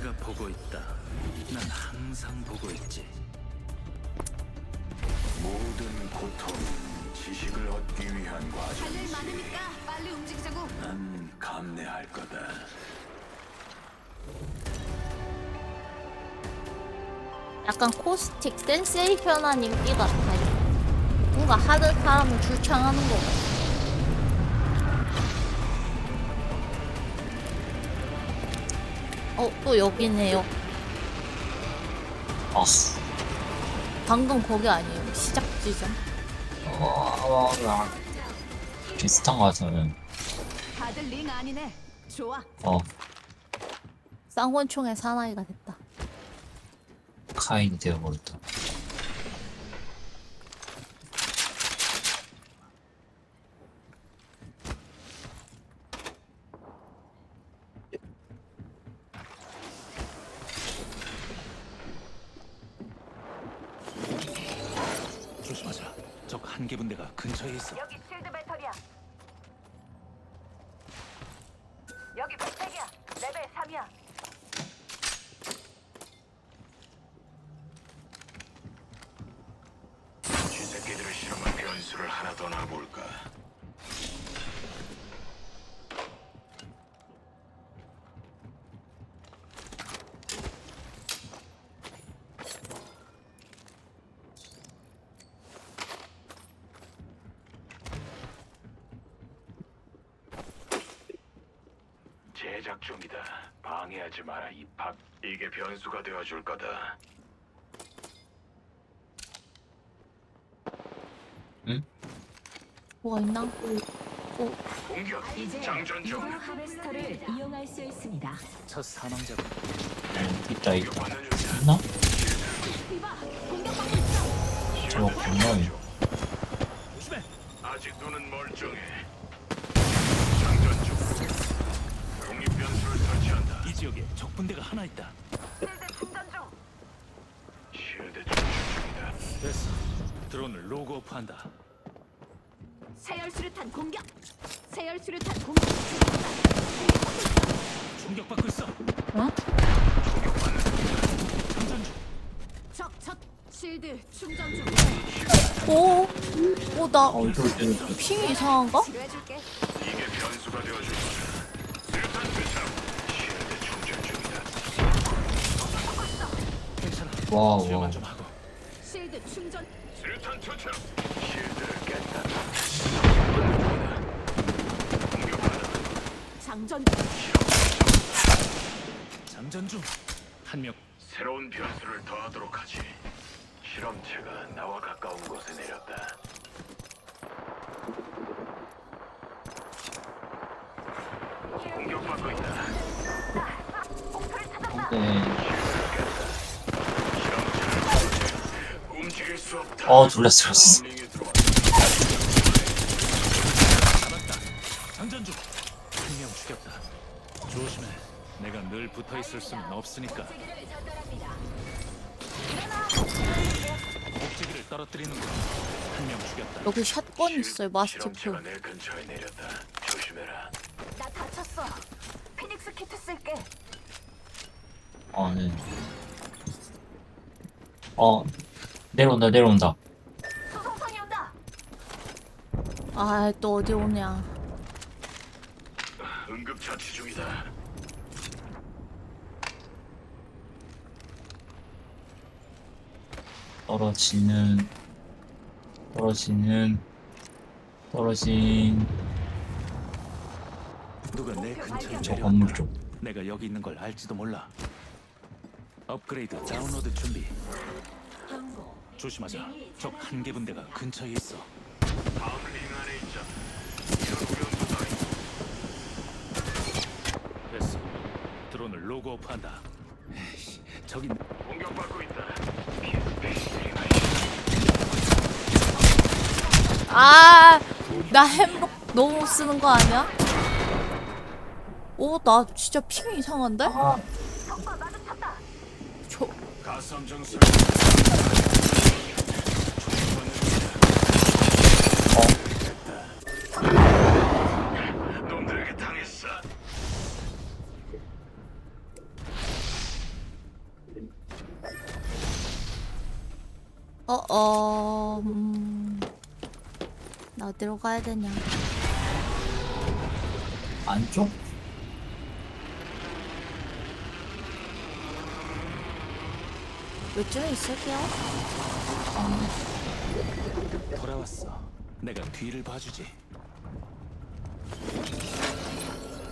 내가 보고 있다. 난 항상 보고 있지. 모든 고통은 지식을 얻기 위한 할일 과정이지. 많으니까 빨리 움직이자고. 난 감내할 거다. 약간 코스틱 센세이션한 인기 같아. 뭔가 하는 사람을 줄창하는 거 같아. 어, 또 여기네요. 아, 방금 거기 아니에요. 시작 지점. 어, 아, 비슷한 거 같으면, 다들 링 아니네. 좋아. 어, 쌍권총의 사나이가 됐다. 카인이 되어버렸다. 조심하자. 적한개 분대가 근처에 있어. 여기 실드 배터리야. 여기 백팩이야. 레벨 3이야. 쥐새끼들을 실험한 변수를 하나 더 놔볼까? 제작 중이다. 방해하지 마라 이팍. 이게 변수가 되어줄 거다. 뭐가 있나? 어, 공격. 이제 장전 중. 이거 하베스터를 이용할 수 있습니다. 첫 사망자가 있다, 있다. 받는 중이다. 있나? 저거 분명히. 조심해. 아직 눈은 멀쩡해. 지역에 적 분대가 하나 있다. 실드 충전 중. 충전 중이다. 됐어. 드론을 로그오프한다. 세열 수류탄 공격. 세열 수류탄 공격. 충격받고 있어. 어? 장전 중. 적, 첫. 실드 충전 중. 오, 오, 나 어, 이거 때는 핑이 이상한가? 치료해줄게. 이게 변수가 되어줄 거다. 수류탄 투척. 쉴드 충전 중이다. 괜찮아. 와, 와. 수영만 좀 하고. 실드 충전. 수류탄 투척. 쉴드를 깼다. 공격하다. 장전. 장전 중. 한 명. 새로운 변수를 더하도록 하지. 실험체가 나와 가까운 곳에 내렸다. 공격받고 있다. 네. 움직일 수 없다. 어, 둘레스 들었어. 링에 들어와. 잡았다. 장전 중. 한명 죽였다. 조심해. 내가 늘 붙어 있을 수는 없으니까. 목재기를 떨어뜨리는 거. 한명 죽였다. 여기 샷건 있어요. 실험체가 내 근처에 내렸다. 조심해라. 나 다쳤어. 피닉스 키트 쓸게. 어, 네. 어, 내려온다, 내려온다. 아, 또 어디 오냐. 응급 처치 중이다. 떨어지는, 떨어지는, 떨어진, 누가 내 근처에 저 내려. 건물 쪽. 내가 여기 있는 걸 알지도 몰라. 업그레이드 다운로드 준비. 조심하자. 적 한 개 분대가 근처에 있어. 다음 링 안에 있자. 이런 우연도 따위. 됐어. 드론을 로그오프한다. 에이씨, 저기 공격받고 있다. 아, 나 햄록 너무 쓰는 거 아니야? 오, 나 진짜 핑이 이상한데? 마주쳤다. 저, 가삼정 술. 어어 어, 어, 음... 나 어디로 가야 되냐 안쪽? 요쯤에 있을게요 돌아왔어. 내가 뒤를 봐주지.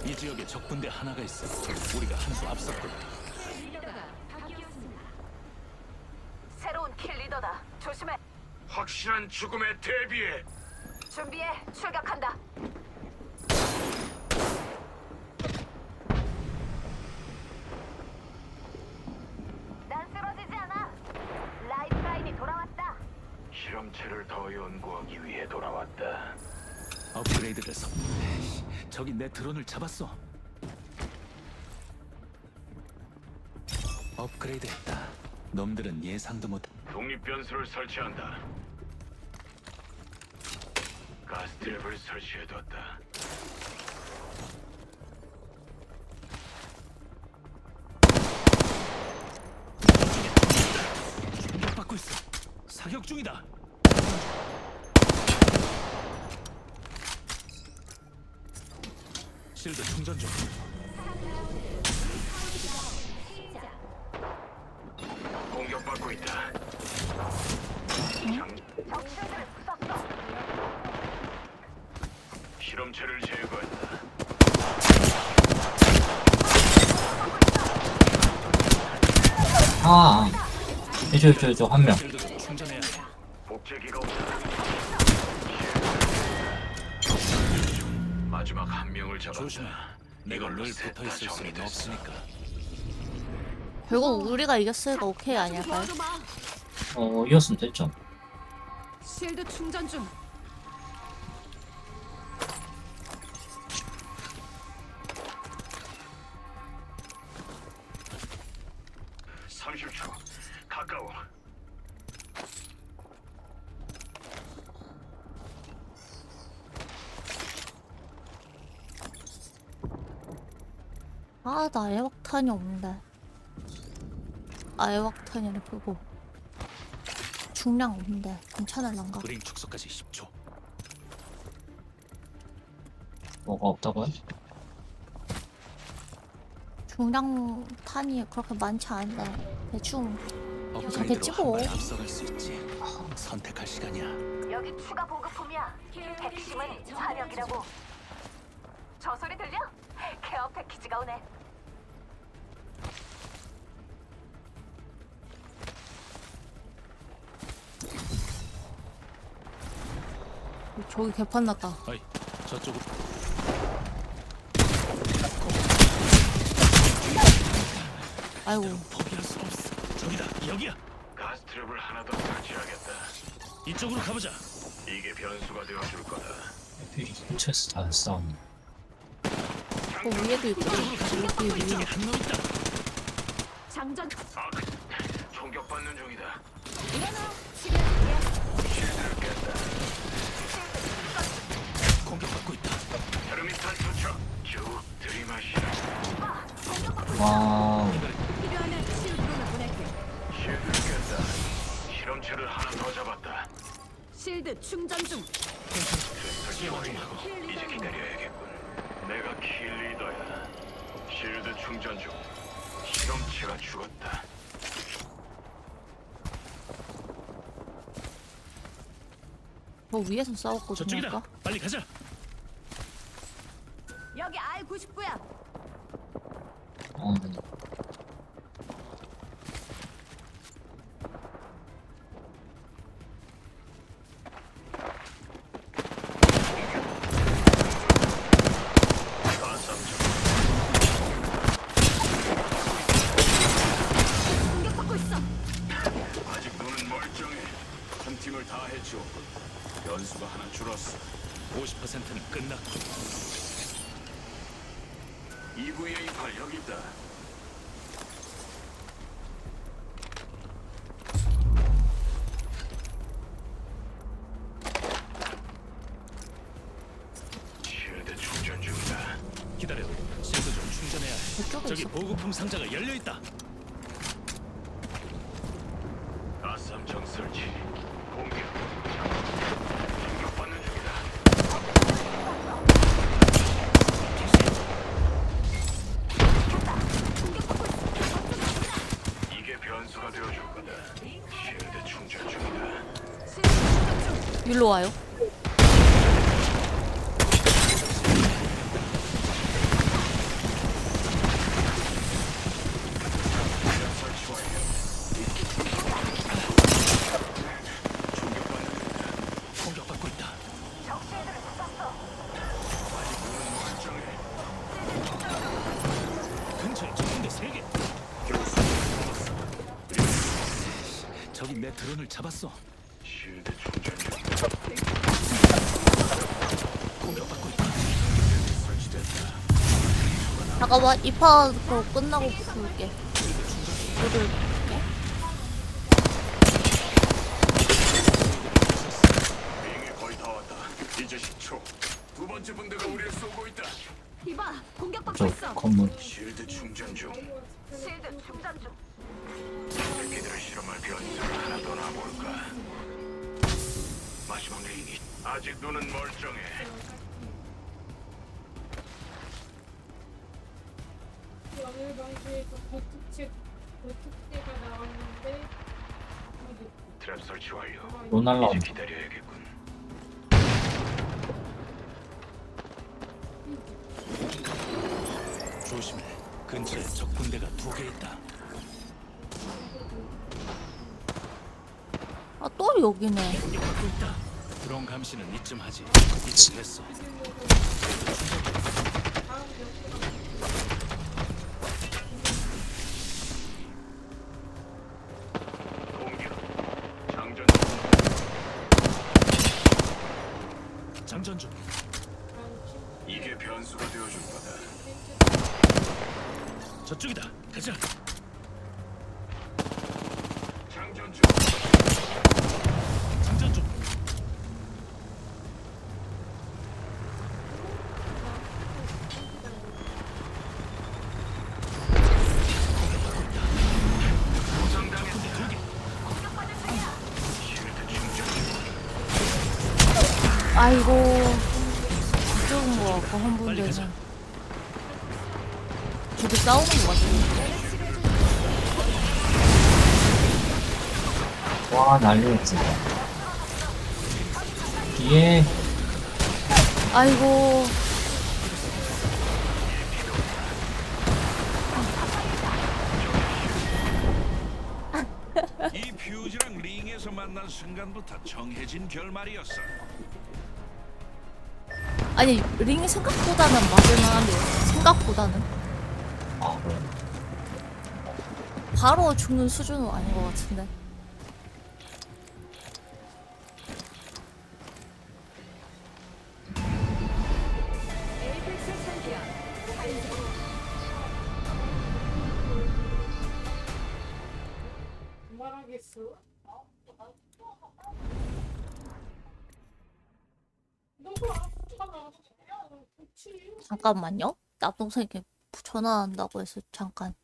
이 지역에 적군대 하나가 있어. 우리가 한 수 앞섰거든. 새로운 킬 리더다. 조심해. 확실한 죽음에 대비해. 준비해. 출격한다. 난 쓰러지지 않아. 라이프라인이 돌아왔다. 실험체를 더 연구하기 위해 돌아왔다. 업그레이드를 서. 에이씨, 저기 내 드론을 잡았어. 업그레이드 했다. 놈들은 예상도 못. 독립 변수를 설치한다. 가스트랩을 설치해뒀다. 공격받고 있어. 사격 중이다. 실드 충전 중. 공격받고 있다. 장... 실험체를 제거했다. 아, 아. 이쪽, 이쪽, 이쪽, 한 명. 실드 좀 충전해야 해. 복제기가 없다. 마지막 한 명을 잡았다. 조심해. 내가 이걸로 셋다 붙어 있을 수는 정리됐어. 없으니까. 결국 우리가 이겼으니까 오케이 아닐까요? 어, 이었으면 됐죠. 실드 충전 중. 아, 나 애왁탄이 없는데. 아, 애왁탄이네, 그거. 중량 없는데. 괜찮을란가? 브링 축소까지 10초. 뭐가 없다고요? 중량 탄이 그렇게 많지 않은데. 대충. 업그레이드로 됐지 뭐. 한발 앞서갈 수 있지. 선택할 시간이야. 여기 추가 보급품이야. 핵심은 사력이라고. 저 소리 들려? 케어 패키지가 오네. 저기 개판 났다. 어이, 저쪽으로. 아이고. 포기할 수 없어. 저기다, 여기야. 가스 트랩을 하나 더 설치하겠다. 이쪽으로 가보자. 이게 변수가 되어줄 거다. 근처에서 다 싸우네. 그 위에도 있고. 여기 위에. 이쪽에 한 놈 있다. 장전. 아, 총격받는 중이다. 공격받고 쭉 들이마시라. 와우. 필요하면 실드로 보낼게. 실드를 깼다. 실험체를 하나 더 잡았다. 실드 충전 중. 설치하고 이제 기다려야겠군. 내가 킬리더야. 실드 충전 중. 실험체가 죽었다. 저 위에서 싸웠거든요. 저쪽이다. 아까. 빨리 가자. R99 여기 보급품 상자가 열려 있다. 가스함정 설치. 일로 와요. 내 드론을 잡았어. 충전 중. 공격받고 있다. 설치됐다. 잠깐만 이파 그거 끝나고 부를게. 너를 부를게. 링이 거의 다 왔다. 이제 10초. 두 번째 분대가 우리를 쏘고 있다. 이봐, 공격받고 저 있어. 건물. 쉴드 충전 중. 실드 충전 중. 새끼들을 실험할 변수를 하나 더 놔볼까? 마지막 링이 아직 눈은 멀쩡해. 어느 방송에서 고특책 고특제가 나왔는데 트랩 설치 완료. 로 날라온다. 이제 기다려야겠군. 조심해. 근처에 적군대가 두 개 있다. 아또 여기네. 드론 감시는 이쯤 하지. 됐어. 장전 중. 이게 변수가 되어줄 거다. 저쪽이다. 가자. 장전 중. 장전 중. 아이고 한 빨리 가자. 분들은 저기 싸우는 거 같은데. 와 난리였지. 뒤에 아이고 이 퓨즈랑 링에서 만난 순간부터 정해진 결말이었어. 아니 링이 생각보다는 맞을만한데요. 생각보다는 아. 바로 죽는 수준은 아닌 것 같은데. 잠깐만요. 남동생에게 전화한다고 해서 잠깐